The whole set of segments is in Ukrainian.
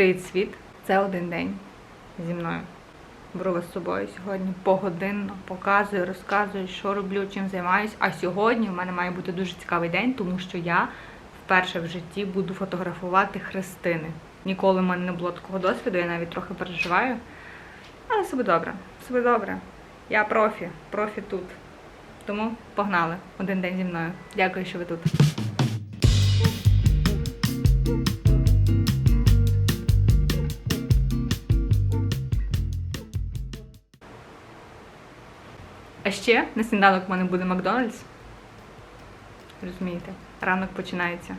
Привіт, світ! Це один день зі мною. Вас з собою сьогодні погодинно, показую, розказую, що роблю, чим займаюсь. А сьогодні в мене має бути дуже цікавий день, тому що я вперше в житті буду фотографувати хрестини. Ніколи в мене не було такого досвіду, я навіть трохи переживаю. Але все буде добре, все буде добре. Я профі, профі тут. Тому погнали один день зі мною. Дякую, що ви тут. Ще на сніданок в мене буде Макдональдс. Розумієте, ранок починається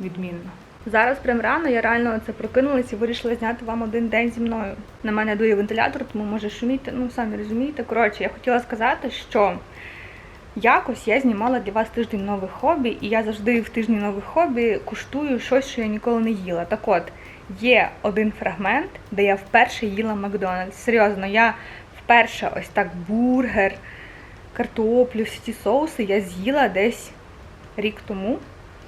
відмінно. Зараз прям рано я реально це прокинулась і вирішила зняти вам один день зі мною. На мене дує вентилятор, тому може шуміти. Ну, самі розумієте. Коротше, я хотіла сказати, що якось я знімала для вас тиждень нових хобі, і я завжди в тижні нових хобі куштую щось, що я ніколи не їла. Так от, є один фрагмент, де я вперше їла Макдональдс. Серйозно, я вперше ось так бургер, картоплю, всі ці соуси я з'їла десь рік тому.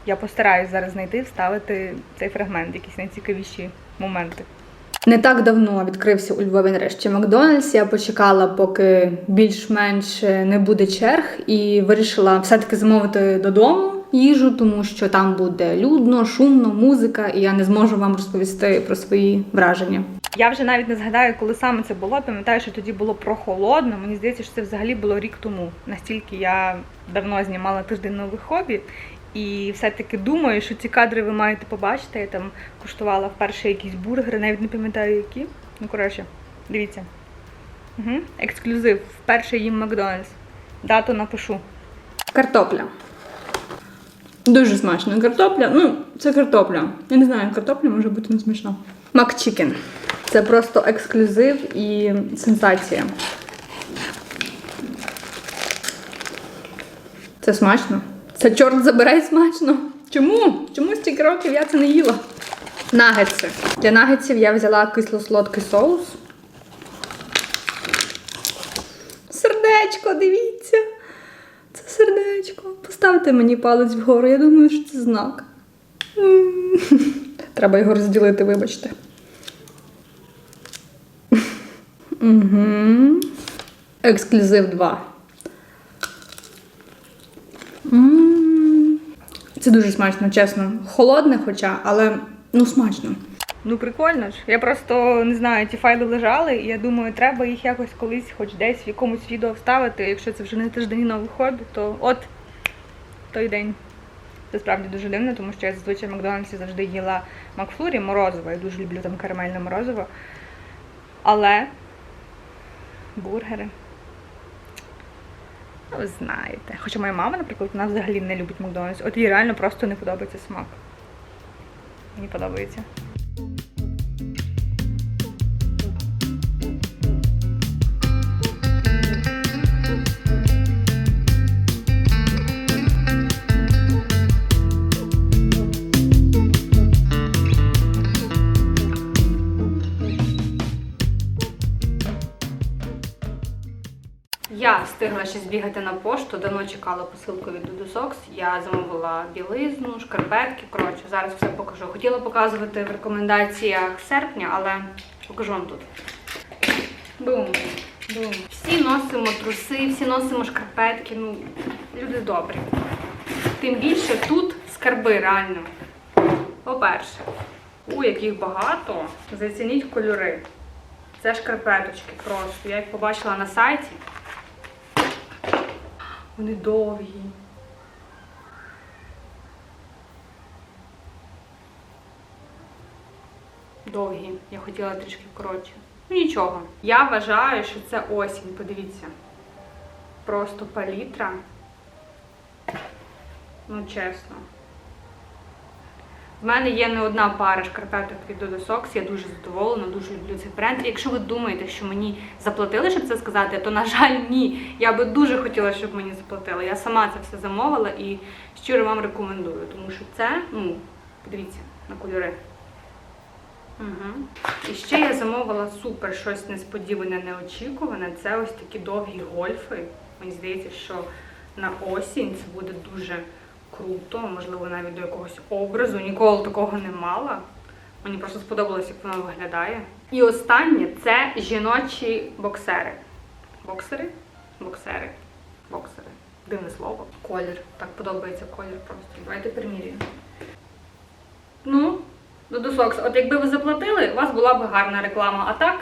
Я постараюсь зараз знайти, і вставити цей фрагмент, якісь найцікавіші моменти. Не так давно відкрився у Львові нарешті Макдональдс. Я почекала, поки більш-менш не буде черг, і вирішила все-таки замовити додому їжу, тому що там буде людно, шумно, музика, і я не зможу вам розповісти про свої враження. Я вже навіть не згадаю, коли саме це було. Пам'ятаю, що тоді було прохолодно. Мені здається, що це взагалі було рік тому. Настільки я давно знімала тиждень нових хобі. І все-таки думаю, що ці кадри ви маєте побачити. Я там куштувала вперше якісь бургери, навіть не пам'ятаю які. Ну, коротше, дивіться. Угу. Ексклюзив. Вперше їм Макдональдс. Дату напишу. Картопля. Дуже смачна картопля. Ну, це картопля. Я не знаю, картопля може бути не смачна. Макчикен. Це просто ексклюзив і сенсація. Це смачно. Це чорт забирай смачно. Чому? Чому стільки років я це не їла? Нагетси. Для нагетсів я взяла кисло-солодкий соус. Сердечко, дивіться. Поставте мені палець вгору. Я думаю, що це знак. Треба його розділити, вибачте. Угу. Ексклюзив 2. Це дуже смачно, чесно. Холодне, хоча, але ну смачно. Ну прикольно ж. Я просто не знаю, ті файли лежали, і я думаю, треба їх якось колись, хоч десь в якомусь відео вставити. Якщо це вже не тиждень нових хобі, то от той день. Це справді дуже дивно, тому що я зазвичай в Макдональдсі завжди їла Макфлурі морозиво. Я дуже люблю там карамельне морозиво. Але бургери. Ну, ви знаєте. Хоча моя мама, наприклад, вона взагалі не любить Макдональдс. От їй реально просто не подобається смак. Мені подобається. Я встигла ще збігати на пошту, давно чекала посилку від Socks. Я замовила білизну, шкарпетки. Коротше, зараз все покажу. Хотіла показувати в рекомендаціях серпня, але покажу вам тут. Бум. Бум. Всі носимо труси, всі носимо шкарпетки. Ну, люди добрі. Тим більше тут скарби реально. По-перше, у яких багато, зацініть кольори. Це шкарпеточки просто. Я їх побачила на сайті. Вони довгі. Довгі. Я хотіла трішки коротше. Ну нічого. Я вважаю, що це осінь. Подивіться. Просто палітра. Ну, чесно. В мене є не одна пара шкарпеток від Dodo Socks, я дуже задоволена, дуже люблю цей бренд. Якщо ви думаєте, що мені заплатили, щоб це сказати, то на жаль, ні. Я би дуже хотіла, щоб мені заплатили. Я сама це все замовила і щиро вам рекомендую, тому що це, ну, подивіться на кольори. Угу. І ще я замовила супер щось несподіване, неочікуване. Це ось такі довгі гольфи. Мені здається, що на осінь це буде дуже круто, можливо, навіть до якогось образу. Ніколи такого не мала. Мені просто сподобалось, як воно виглядає. І останнє це жіночі боксери. Боксери? Боксери. Боксери. Дивне слово. Колір. Так подобається колір просто. Давайте примірюємо. Ну, Дуду Сокс, от якби ви заплатили, у вас була б гарна реклама. А так.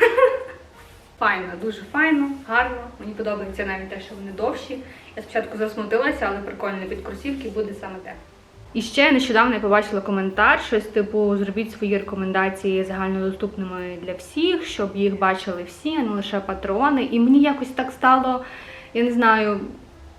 Файно, дуже файно, гарно. Мені подобається навіть те, що вони довші. Я спочатку засмутилася, але прикольно під кросівки буде саме те. І ще нещодавно я побачила коментар, щось типу зробіть свої рекомендації загальнодоступними для всіх, щоб їх бачили всі, а не лише патрони. І мені якось так стало, я не знаю,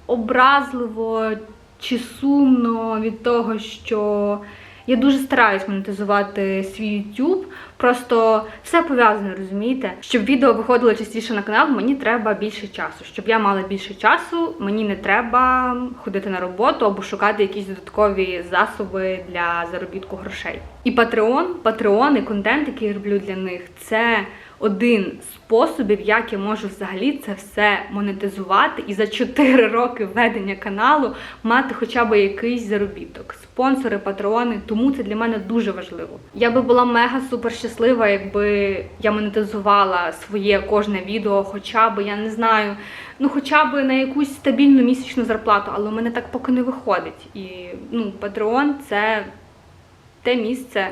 образливо чи сумно від того, що я дуже стараюсь монетизувати свій YouTube. Просто все пов'язане, розумієте? Щоб відео виходило частіше на канал, мені треба більше часу. Щоб я мала більше часу, мені не треба ходити на роботу або шукати якісь додаткові засоби для заробітку грошей. І Patreon, Patreon і контент, який я роблю для них, це один з способів, як я можу взагалі це все монетизувати і за 4 роки ведення каналу мати хоча б якийсь заробіток. Спонсори, патреони, тому це для мене дуже важливо. Я би була мега супер щаслива, якби я монетизувала своє кожне відео, хоча б я не знаю, ну хоча б на якусь стабільну місячну зарплату, але у мене так поки не виходить. І ну, Patreon – це те місце,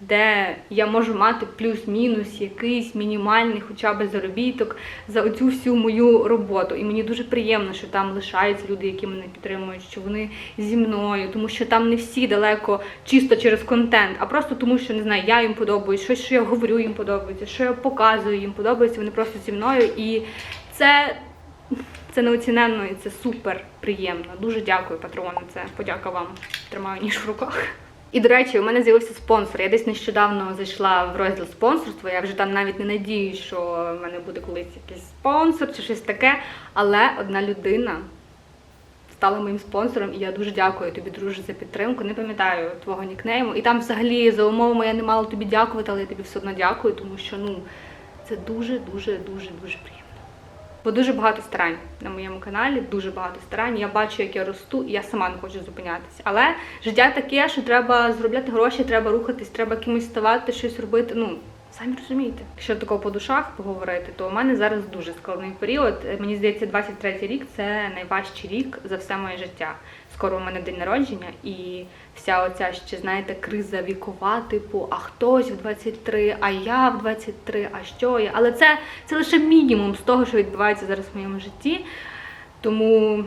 де я можу мати плюс-мінус якийсь мінімальний хоча б заробіток за оцю всю мою роботу. І мені дуже приємно, що там лишаються люди, які мене підтримують, що вони зі мною, тому що там не всі далеко чисто через контент, а просто тому, що не знаю, я їм подобаюсь, щось, що я говорю, їм подобається, що я показую, їм подобається, вони просто зі мною. І це. Це неоціненно і це супер приємно. Дуже дякую, патрони. Це подяка вам. Тримаю ніж в руках. І до речі, у мене з'явився спонсор. Я десь нещодавно зайшла в розділ спонсорства. Я вже там навіть не надіюсь, що в мене буде колись якийсь спонсор чи щось таке. Але одна людина стала моїм спонсором, і я дуже дякую тобі, друже, за підтримку. Не пам'ятаю твого нікнейму. І там, взагалі, за умовами я не мала тобі дякувати, але я тобі все одно дякую, тому що ну це дуже, дуже, дуже, дуже приємно. Бо дуже багато старань на моєму каналі, дуже багато старань. Я бачу, як я росту, і я сама не хочу зупинятися. Але життя таке, що треба зробляти гроші, треба рухатись, треба кимось ставати, щось робити. Ну, самі розумієте. Якщо тако по душах поговорити, то у мене зараз дуже складний період. Мені здається, 23 рік це найважчий рік за все моє життя. Скоро у мене день народження, і вся оця ще, знаєте, криза вікова, типу, а хтось в 23, а я в 23, а що я. Але це, це лише мінімум з того, що відбувається зараз в моєму житті. Тому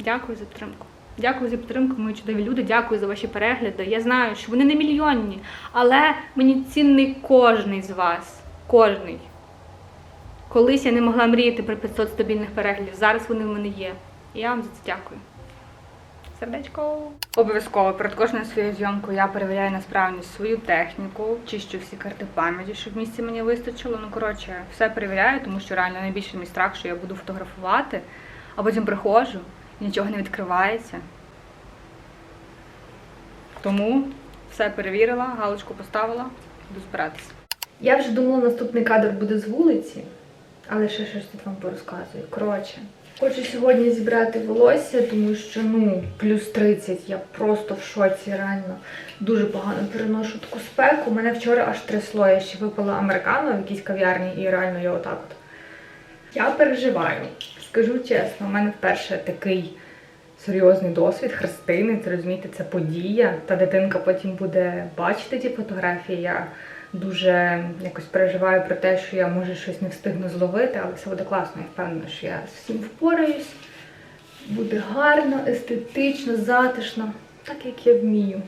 дякую за підтримку. Дякую за підтримку, мої чудові люди. Дякую за ваші перегляди. Я знаю, що вони не мільйонні, але мені цінний кожний з вас. Кожний. Колись я не могла мріяти про 500 стабільних переглядів. Зараз вони в мене є. І я вам за це дякую. Сердечко. Обов'язково перед кожною своєю зйомкою я перевіряю на справність свою техніку, чищу всі карти пам'яті, щоб місця мені вистачило. Ну, коротше, все перевіряю, тому що реально найбільший мій страх, що я буду фотографувати, а потім приходжу і нічого не відкривається. Тому все перевірила, галочку поставила, буду збиратися. Я вже думала, наступний кадр буде з вулиці, але ще щось тут вам порозказую. Коротше, хочу сьогодні зібрати волосся, тому що ну плюс 30, я просто в шоці, реально дуже погано переношу таку спеку. Мене вчора аж трясло, я ще випила американо в якійсь кав'ярні і реально я отак от. Я переживаю. Скажу чесно, у мене вперше такий серйозний досвід хрестини. Це розумієте, це подія. Та дитинка потім буде бачити ті фотографії. Я дуже якось переживаю про те, що я може щось не встигну зловити, але все буде класно. Я впевнена, що я з всім впораюсь. Буде гарно, естетично, затишно, так як я вмію.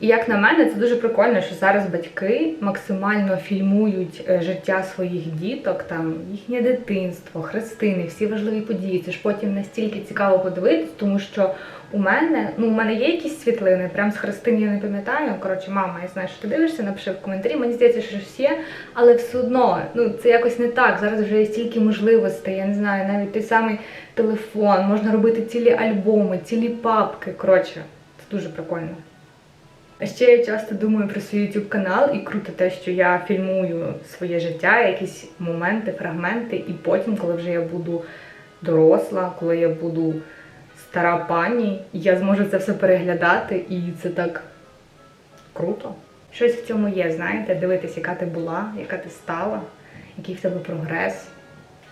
І як на мене, це дуже прикольно, що зараз батьки максимально фільмують е, життя своїх діток, там їхнє дитинство, хрестини, всі важливі події. Це ж потім настільки цікаво подивитись, тому що у мене, ну у мене є якісь світлини, прям з хрестин я не пам'ятаю. Коротше, мама, я знаю, що ти дивишся, напиши в коментарі. Мені здається, що щось є, але все одно, ну це якось не так. Зараз вже є стільки можливостей. Я не знаю, навіть той самий телефон, можна робити цілі альбоми, цілі папки. Коротше, це дуже прикольно. А ще я часто думаю про свій YouTube канал, і круто те, що я фільмую своє життя, якісь моменти, фрагменти, і потім, коли вже я буду доросла, коли я буду стара пані, я зможу це все переглядати, і це так круто. Щось в цьому є, знаєте, дивитись, яка ти була, яка ти стала, який в тебе прогрес.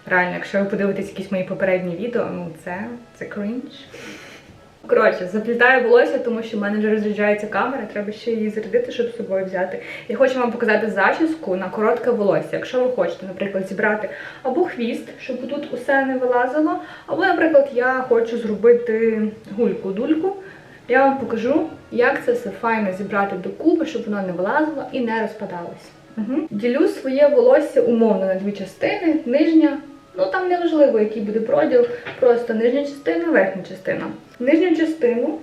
Реально, якщо ви подивитесь якісь мої попередні відео, ну це, це крінж. Коротше, заплітаю волосся, тому що в мене вже розряджається камера, треба ще її зарядити, щоб з собою взяти. Я хочу вам показати зачіску на коротке волосся. Якщо ви хочете, наприклад, зібрати або хвіст, щоб тут усе не вилазило, або, наприклад, я хочу зробити гульку-дульку. Я вам покажу, як це все файно зібрати докупи, щоб воно не вилазило і не розпадалось. Угу. Ділю своє волосся умовно на дві частини. Нижня, ну там не важливо, який буде проділ, просто нижня частина, верхня частина. Нижню частину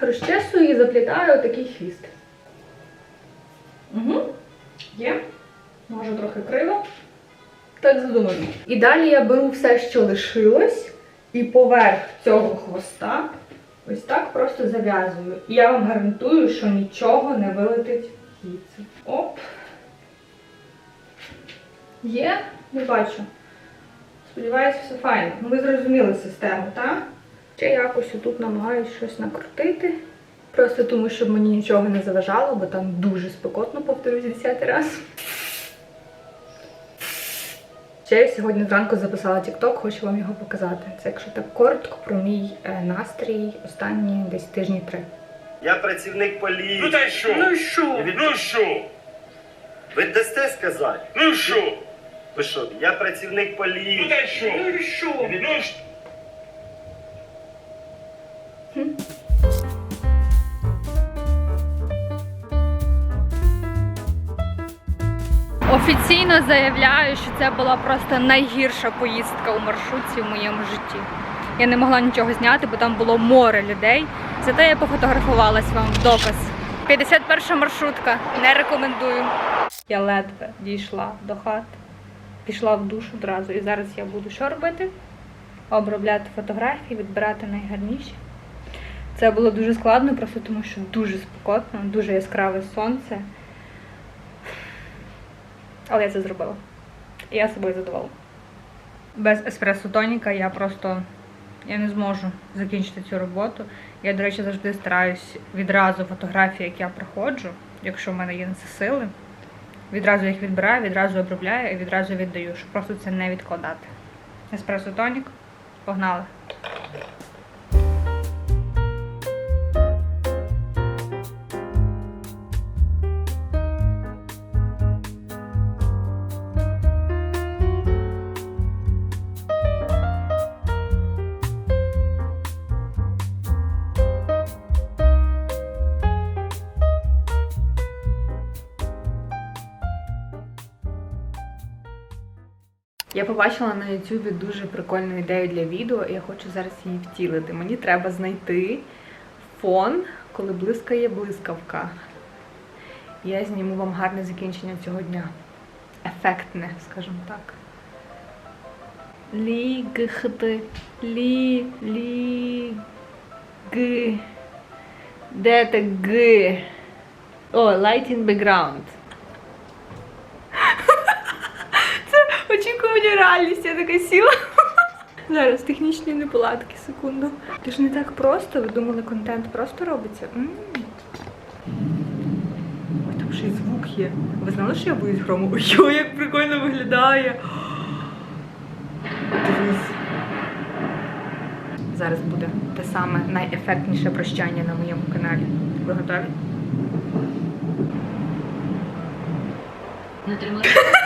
розчесую і заплітаю отакий хвіст. Угу. Є. Може трохи криво. Так задумано. І далі я беру все, що лишилось, і поверх цього хвоста ось так просто зав'язую. І я вам гарантую, що нічого не вилетить звідси. Оп. Є, не бачу. Сподіваюсь, все файно. Ну, ви зрозуміли систему, так? Ще якось тут намагаюся щось накрутити. Просто тому, щоб мені нічого не заважало, бо там дуже спекотно, повторюсь, 10 раз. Ще я сьогодні зранку записала TikTok, хочу вам його показати. Це якщо так коротко про мій е, настрій останні десь тижні три. Я працівник поліції. Ну та й що? Ну і що? Ну що? Ви дасте сказати? Ну що? Ви що? Я працівник Ну поліції. та що? Ну і що? Ну що? Офіційно заявляю, що це була просто найгірша поїздка у маршрутці в моєму житті. Я не могла нічого зняти, бо там було море людей. Зате я пофотографувалась вам в доказ. 51 маршрутка. Не рекомендую. Я ледве дійшла до хати, пішла в душ одразу. І зараз я буду що робити? Обробляти фотографії, відбирати найгарніші. Це було дуже складно, просто тому що дуже спекотно, дуже яскраве сонце. Але я це зробила. І я собою задоволена. Без еспресо тоніка я просто я не зможу закінчити цю роботу. Я, до речі, завжди стараюсь відразу фотографії, як я проходжу, якщо в мене є на це сили. Відразу їх відбираю, відразу обробляю і відразу віддаю, щоб просто це не відкладати. Еспресо тонік. Погнали. Я побачила на Ютубі дуже прикольну ідею для відео, і я хочу зараз її втілити. Мені треба знайти фон, коли блискає блискавка. Я зніму вам гарне закінчення цього дня. Ефектне, скажімо так. Лі, г, лі, лі, г. Де це г? О, light in background. Реальність, я така сіла. Зараз технічні неполадки, секунду. Це ж не так просто. Ви думали, контент просто робиться? Ой, там ще й звук є. Ви знали, що я боюсь грому? Ой, як прикольно виглядає. Дивись. Зараз буде те саме найефектніше прощання на моєму каналі. Ви готові? Натримати зміцнення